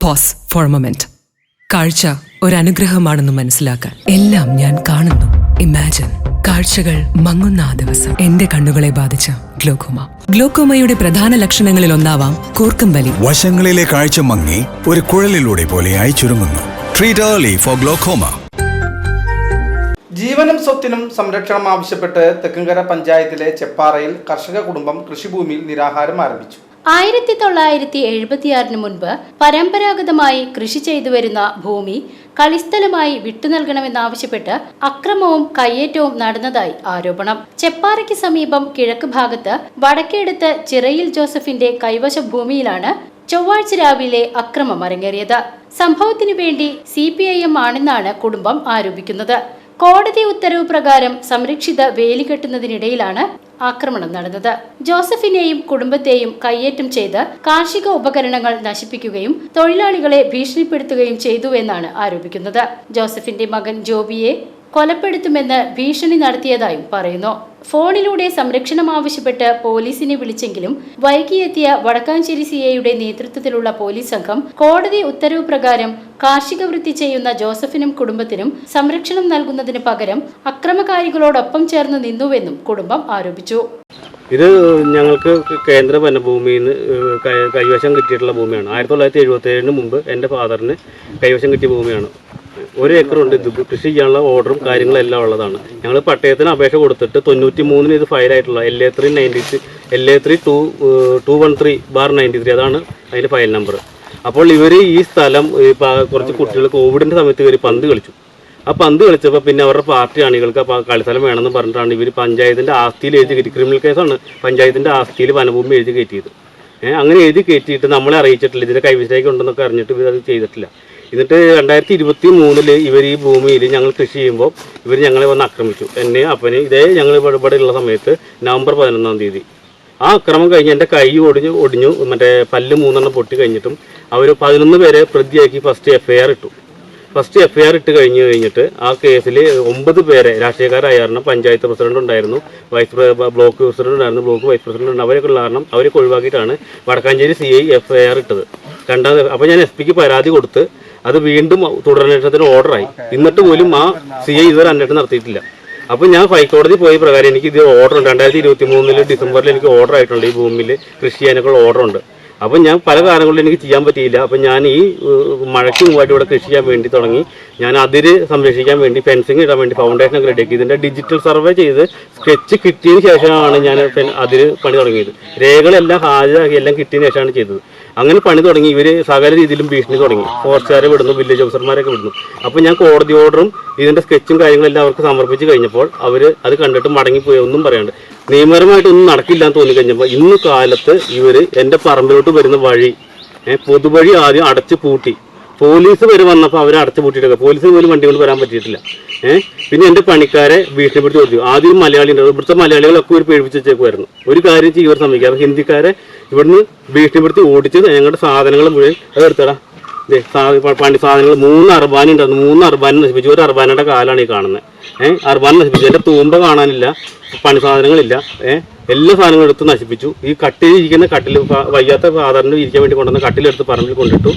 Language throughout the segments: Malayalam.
പോസ് ഫോർ മൊമെന്റ് കാഴ്ച അനുഗ്രഹമാണെന്ന് മനസ്സിലാക്കാൻ എല്ലാം ഞാൻ കാണുന്നു. ഇമാജിൻ കാഴ്ചകൾ മങ്ങുന്ന ആ ദിവസം. എന്റെ കണ്ണുകളെ ബാധിച്ച ഗ്ലോക്കോമ. ഗ്ലോക്കോമയുടെ പ്രധാന ലക്ഷണങ്ങളിൽ ഒന്നാവാം കൂർക്കം വലി വശങ്ങളിലെ കാഴ്ച മങ്ങി ഒരു കുഴലിലൂടെ പോലെയായി ചുരുങ്ങുന്നു. ട്രീറ്റ് ഏർലി ഫോർ ഗ്ലോക്കോമ ജീവനും സ്വത്തിനും സംരക്ഷണം ആവശ്യപ്പെട്ട് തെക്കുംകര പഞ്ചായത്തിലെ ചെപ്പാറയിൽ കർഷക കുടുംബം കൃഷിഭൂമിയിൽ നിരാഹാരം ആരംഭിച്ചു. ആയിരത്തി തൊള്ളായിരത്തി എഴുപത്തിയാറിന് മുൻപ് പരമ്പരാഗതമായി കൃഷി ചെയ്തു വരുന്ന ഭൂമി കളിസ്ഥലമായി വിട്ടുനൽകണമെന്നാവശ്യപ്പെട്ട് അക്രമവും കയ്യേറ്റവും നടന്നതായി ആരോപണം. ചെപ്പാറയ്ക്ക് സമീപം കിഴക്ക് ഭാഗത്ത് വടക്കേടുത്ത് ചിറയിൽ ജോസഫിന്റെ കൈവശ ഭൂമിയിലാണ് ചൊവ്വാഴ്ച രാവിലെ അക്രമം അരങ്ങേറിയത്. സംഭവത്തിനു വേണ്ടി സി പി ഐ എം ആണെന്നാണ് കുടുംബം ആരോപിക്കുന്നത്. കോടതി ഉത്തരവ് പ്രകാരം സംരക്ഷിത വേലി കെട്ടുന്നതിനിടയിലാണ് ആക്രമണം നടന്നത്. ജോസഫിനെയും കുടുംബത്തെയും കയ്യേറ്റം ചെയ്ത് കാർഷിക ഉപകരണങ്ങൾ നശിപ്പിക്കുകയും തൊഴിലാളികളെ ഭീഷണിപ്പെടുത്തുകയും ചെയ്തുവെന്നാണ് ആരോപിക്കുന്നത്. ജോസഫിന്റെ മകൻ ജോബിയെ കൊലപ്പെടുത്തുമെന്ന് ഭീഷണി നടത്തിയതായും പറയുന്നു. ഫോണിലൂടെ സംരക്ഷണം ആവശ്യപ്പെട്ട് പോലീസിനെ വിളിച്ചെങ്കിലും വൈകിയെത്തിയ വടക്കാഞ്ചേരി സി ഐയുടെ നേതൃത്വത്തിലുള്ള പോലീസ് സംഘം കോടതി ഉത്തരവ് പ്രകാരം കാർഷിക വൃത്തി ചെയ്യുന്ന ജോസഫിനും കുടുംബത്തിനും സംരക്ഷണം നൽകുന്നതിന് പകരം അക്രമകാരികളോടൊപ്പം ചേർന്ന് നിന്നുവെന്നും കുടുംബം ആരോപിച്ചു. ഇത് ഞങ്ങൾക്ക് കേന്ദ്ര വനഭൂമിയിൽ നിന്ന് കൈവശം കിട്ടിയിട്ടുള്ള ഭൂമിയാണ്. ആയിരത്തി തൊള്ളായിരത്തി എഴുപത്തി ഏഴിന് മുമ്പ് എന്റെ ഫാദറിന് കൈവശം കിട്ടിയ ഭൂമിയാണ്. ഒരു ഏക്കറുണ്ട് ഇത് കൃഷി ചെയ്യാനുള്ള ഓർഡറും കാര്യങ്ങളും എല്ലാം ഉള്ളതാണ്. ഞങ്ങൾ പട്ടയത്തിന് അപേക്ഷ കൊടുത്തിട്ട് തൊണ്ണൂറ്റി മൂന്നിന് ഇത് ഫയലായിട്ടുള്ള L A three ninety L A three two two one three bar ninety three അതാണ് അതിന്റെ ഫയൽ നമ്പർ അപ്പോൾ ഇവർ ഈ സ്ഥലം കുറച്ച് കുട്ടികൾ കോവിഡിന്റെ സമയത്ത് ഇവർ പന്ത് കളിച്ചു. ആ പന്ത് കളിച്ചപ്പോൾ പിന്നെ അവരുടെ പാർട്ടി അണികൾക്ക് ആ കളിസ്ഥലം വേണമെന്ന് പറഞ്ഞിട്ടാണ് ഇവർ പഞ്ചായത്തിന്റെ ആസ്തിയിൽ എഴുതി കയറ്റി. ക്രിമിനൽ കേസാണ് പഞ്ചായത്തിന്റെ ആസ്തിയിൽ വനഭൂമി എഴുതി കയറ്റിയത്. അങ്ങനെ എഴുതി കയറ്റിയിട്ട് നമ്മളെ അറിയിച്ചിട്ടില്ല. ഇതിന്റെ കൈവശേക്ക് ഉണ്ടെന്നൊക്കെ അറിഞ്ഞിട്ട് ഇവർ അത് ചെയ്തിട്ടില്ല. എന്നിട്ട് രണ്ടായിരത്തി ഇരുപത്തി മൂന്നിൽ ഇവർ ഈ ഭൂമിയിൽ ഞങ്ങൾ കൃഷി ചെയ്യുമ്പോൾ ഇവർ ഞങ്ങളെ വന്ന് ആക്രമിച്ചു. എന്നെ അപ്പനെ ഇതേ ഞങ്ങൾ ഇവിടെ ഉള്ള സമയത്ത് നവംബർ പതിനൊന്നാം തീയതി. ആ അക്രമം കഴിഞ്ഞ് എന്റെ കൈ ഒടിഞ്ഞു ഒടിഞ്ഞു മറ്റേ പല്ല് മൂന്നെണ്ണം പൊട്ടി കഴിഞ്ഞിട്ടും അവർ പതിനൊന്ന് പേരെ പ്രതിയാക്കി ഫസ്റ്റ് എഫ് ആർ ഇട്ടു. ഫസ്റ്റ് എഫ് ഐ ആർ ഇട്ട് കഴിഞ്ഞ് കഴിഞ്ഞിട്ട് ആ കേസിൽ ഒമ്പത് പേരെ രാഷ്ട്രീയക്കാരായിരുന്നു പഞ്ചായത്ത് പ്രസിഡന്റ് ഉണ്ടായിരുന്നു വൈസ് ബ്ലോക്ക് പ്രസിഡന്റ് ഉണ്ടായിരുന്നു ബ്ലോക്ക് വൈസ് പ്രസിഡന്റ് ഉണ്ടായിരുന്നു അവരൊക്കെ ഉള്ള കാരണം അവരൊക്കെ ഒഴിവാക്കിയിട്ടാണ് Vadakkanchery C I F I R ഇട്ടത്. രണ്ടാമത് അപ്പോൾ ഞാൻ എസ് പിക്ക് പരാതി കൊടുത്ത് അത് വീണ്ടും തുടരന്വേഷണത്തിന് ഓർഡറായി എന്നിട്ട് പോലും ആ സി ഐ ഇതുവരെ അന്വേഷണം നടത്തിയിട്ടില്ല. അപ്പോൾ ഞാൻ ഹൈക്കോടതി പോയ പ്രകാരം എനിക്ക് ഇത് ഓർഡർ ഉണ്ട്. രണ്ടായിരത്തി ഇരുപത്തി മൂന്നിൽ ഡിസംബറിൽ എനിക്ക് ഓർഡർ ആയിട്ടുണ്ട് ഈ ഭൂമിയിൽ കൃഷി ചെയ്യാനൊക്കെ ഓർഡർ ഉണ്ട്. അപ്പം ഞാൻ പല കാരണങ്ങളിലും എനിക്ക് ചെയ്യാൻ പറ്റിയില്ല. അപ്പം ഞാൻ ഈ മഴയ്ക്ക് മുമ്പായിട്ട് ഇവിടെ കൃഷി ചെയ്യാൻ വേണ്ടി തുടങ്ങി. ഞാൻ അതിര് സംരക്ഷിക്കാൻ വേണ്ടി ഫെൻസിങ് ഇടാൻ വേണ്ടി ഫൗണ്ടേഷൻ ഒക്കെ റെഡിയാക്കി ഇതിന്റെ ഡിജിറ്റൽ സർവേ ചെയ്ത് സ്കെച്ച് കിട്ടിയതിന് ശേഷമാണ് ഞാൻ അതിര് പണി തുടങ്ങിയത്. രേഖകളെല്ലാം ഹാജരാക്കി എല്ലാം കിട്ടിയതിന് ശേഷമാണ് ചെയ്തത്. അങ്ങനെ പണി തുടങ്ങി. ഇവർ സകല രീതിയിലും ഭീഷണി തുടങ്ങി. ഫോറസ്റ്റുകാരെ വിടുന്നു വില്ലേജ് ഓഫീസർമാരൊക്കെ വിടുന്നു. അപ്പോൾ ഞാൻ കോടതി ഓർഡറും ഇതിന്റെ സ്കെച്ചും കാര്യങ്ങളെല്ലാം അവർക്ക് സമർപ്പിച്ച് കഴിഞ്ഞപ്പോൾ അവർ അത് കണ്ടിട്ട് മടങ്ങിപ്പോയി. ഒന്നും പറയാണ്ട്. നിയമപരമായിട്ട് ഒന്നും നടക്കില്ല എന്ന് തോന്നി കഴിഞ്ഞപ്പോൾ ഇന്ന് കാലത്ത് ഇവർ എന്റെ പറമ്പിലോട്ട് വരുന്ന വഴി പൊതുവഴി ആദ്യം അടച്ചു പൂട്ടി. പോലീസ് വരെ വന്നപ്പോൾ അവരെ അടച്ചു പൂട്ടിയിട്ടൊക്കെ. പോലീസ് പോലും വണ്ടി കൊണ്ട് വരാൻ പറ്റിയിട്ടില്ല. ഏഹ് പിന്നെ എന്റെ പണിക്കാരെ ഭീഷണിപ്പെടുത്തി കൊടുത്തു ആദ്യം മലയാളി ഉണ്ടായിരുന്നു ഇവിടുത്തെ മലയാളികളൊക്കെ ഒരു പേടിപ്പിച്ച് വെച്ചേക്കുമായിരുന്നു ഒരു കാര്യം ചെയ്യുവാൻ ശ്രമിക്കുക. അപ്പോൾ ഹിന്ദിക്കാരെ ഇവിടുന്ന് ഭീഷണിപ്പെടുത്തി ഓടിച്ച് ഞങ്ങളുടെ സാധനങ്ങൾ മുഴുവൻ അത് എടുത്തടാ. ദേ, സാ- പ- പണി സാധനങ്ങൾ മൂന്ന് അർബാനി ഉണ്ടായിരുന്നു. മൂന്ന് അർബാനി നശിപ്പിച്ചു. ഒരു അർബാനയുടെ കാലാണ് ഈ കാണുന്നത് ഏഹ് അർബാൻ നശിപ്പിച്ചു. എന്റെ തൂമ്പ കാണാനില്ല. പണി സാധനങ്ങളില്ല. ഏഹ് എല്ലാ സാധനങ്ങളും എടുത്ത് നശിപ്പിച്ചു. ഈ കട്ടിൽ ഇരിക്കുന്ന കട്ടിൽ വയ്യാത്ത ഫാദറിന് ഇരിക്കാൻ വേണ്ടി കൊണ്ടുവന്ന കട്ടിലെടുത്ത് പറമ്പിൽ കൊണ്ടിട്ടു.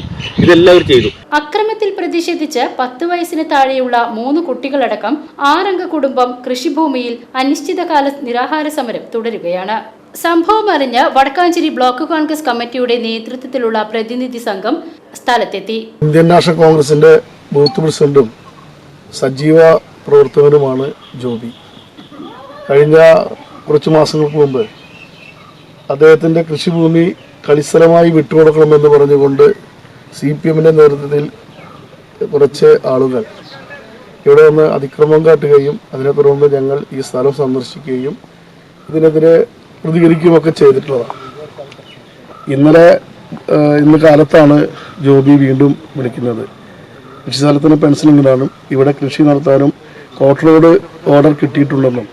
ഇതെല്ലാം അവർ ചെയ്തു. അക്രമത്തിൽ പ്രതിഷേധിച്ച് പത്ത് വയസ്സിന് താഴെയുള്ള മൂന്ന് കുട്ടികളടക്കം ആറംഗ കുടുംബം കൃഷിഭൂമിയിൽ അനിശ്ചിതകാല നിരാഹാര സമരം തുടരുകയാണ്. സംഭവം അറിഞ്ഞ് വടക്കാഞ്ചേരി ബ്ലോക്ക് കോൺഗ്രസ് കമ്മിറ്റിയുടെ നേതൃത്വത്തിലുള്ള പ്രതിനിധി സംഘം സ്ഥലത്തെത്തി. ഇന്ത്യൻ നാഷണൽ കോൺഗ്രസിന്റെ ബൂത്ത് പ്രസിഡന്റും സജീവ പ്രവർത്തകനുമാണ് ജോബി കഴിഞ്ഞ കുറച്ച് മാസങ്ങൾക്ക് മുമ്പ് അദ്ദേഹത്തിന്റെ കൃഷിഭൂമി കളിസ്ഥലമായി വിട്ടുകൊടുക്കണമെന്ന് പറഞ്ഞുകൊണ്ട് സി പി എമ്മിന്റെ നേതൃത്വത്തിൽ കുറച്ച് ആളുകൾ ഇവിടെ വന്ന് അതിക്രമം കാട്ടുകയും അതിനെ തുടർന്ന് ഞങ്ങൾ ഈ സ്ഥലം സന്ദർശിക്കുകയും ഇതിനെതിരെ പ്രതികരിക്കുകയൊക്കെ ചെയ്തിട്ടുള്ളതാണ് ഇന്നലെ ഇന്ന് കാലത്താണ് ജോബി വീണ്ടും വിളിക്കുന്നത്. കൃഷി സ്ഥലത്തിന് പെൻസിലിങ്ങിനാണ് ഇവിടെ കൃഷി നടത്താനും കോട്ടറോട് ഓർഡർ കിട്ടിയിട്ടുണ്ടെന്നും.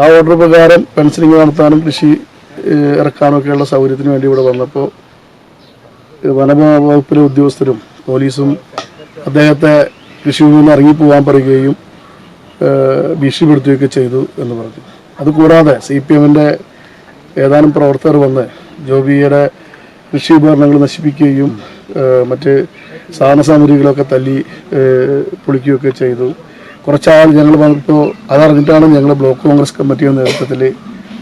ആ ഓർഡർ പ്രകാരം പെൻസിലിങ് നടത്താനും കൃഷി ഇറക്കാനൊക്കെയുള്ള സൗകര്യത്തിന് വേണ്ടി ഇവിടെ വന്നപ്പോൾ വനവകുപ്പിലെ ഉദ്യോഗസ്ഥരും പോലീസും അദ്ദേഹത്തെ കൃഷിയിൽ നിന്ന് ഇറങ്ങിപ്പോകാൻ പറയുകയും ഭീഷണിപ്പെടുത്തുകയൊക്കെ ചെയ്തു എന്ന് പറഞ്ഞു. അതുകൂടാതെ സി പി എമ്മിന്റെ ഏതാനും പ്രവർത്തകർ വന്ന് ജോബിയുടെ കൃഷി ഉപകരണങ്ങൾ നശിപ്പിക്കുകയും മറ്റ് സാധന സാമഗ്രികളൊക്കെ തല്ലി പൊളിക്കുകയൊക്കെ ചെയ്തു. കുറച്ചാൾ ഞങ്ങൾ വന്നപ്പോൾ അതറിഞ്ഞിട്ടാണ് ഞങ്ങൾ ബ്ലോക്ക് കോൺഗ്രസ് കമ്മിറ്റിയുടെ നേതൃത്വത്തിൽ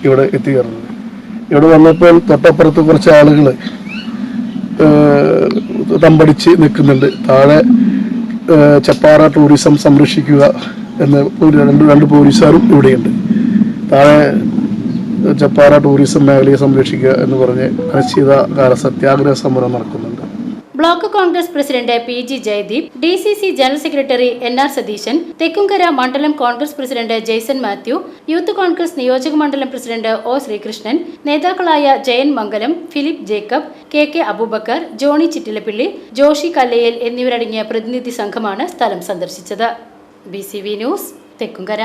ഇവിടെ എത്തിയിരുന്നത് ഇവിടെ വന്നപ്പോൾ തൊട്ടപ്പുറത്ത് കുറച്ച് ആളുകൾ തമ്പടിച്ച് നിൽക്കുന്നുണ്ട്. താഴെ ചപ്പാറ ടൂറിസം സംരക്ഷിക്കുക എന്ന് രണ്ട് രണ്ട് പോലീസുകാരും ഇവിടെയുണ്ട്. താഴെ ചപ്പാറ ടൂറിസം മേഖലയെ സംരക്ഷിക്കുക എന്ന് പറഞ്ഞ് അനിശ്ചിതകാല സത്യാഗ്രഹ സമരം നടക്കുന്നുണ്ട്. Block Congress president P G Jayadeep D C C general secretary N R Satheesan Thekkumkara മണ്ഡലം കോൺഗ്രസ് പ്രസിഡന്റ് ജെയ്സൺ മാത്യു യൂത്ത് കോൺഗ്രസ് നിയോജക മണ്ഡലം പ്രസിഡന്റ് ഒ ശ്രീകൃഷ്ണൻ നേതാക്കളായ ജയൻ മംഗലം ഫിലിപ്പ് ജേക്കബ് കെ കെ അബൂബക്കർ ജോണി ചിറ്റിലപ്പിള്ളി ജോഷി കല്ലയിൽ എന്നിവരടങ്ങിയ പ്രതിനിധി സംഘമാണ് സ്ഥലം സന്ദർശിച്ചത്. B C V news Thekkumkara.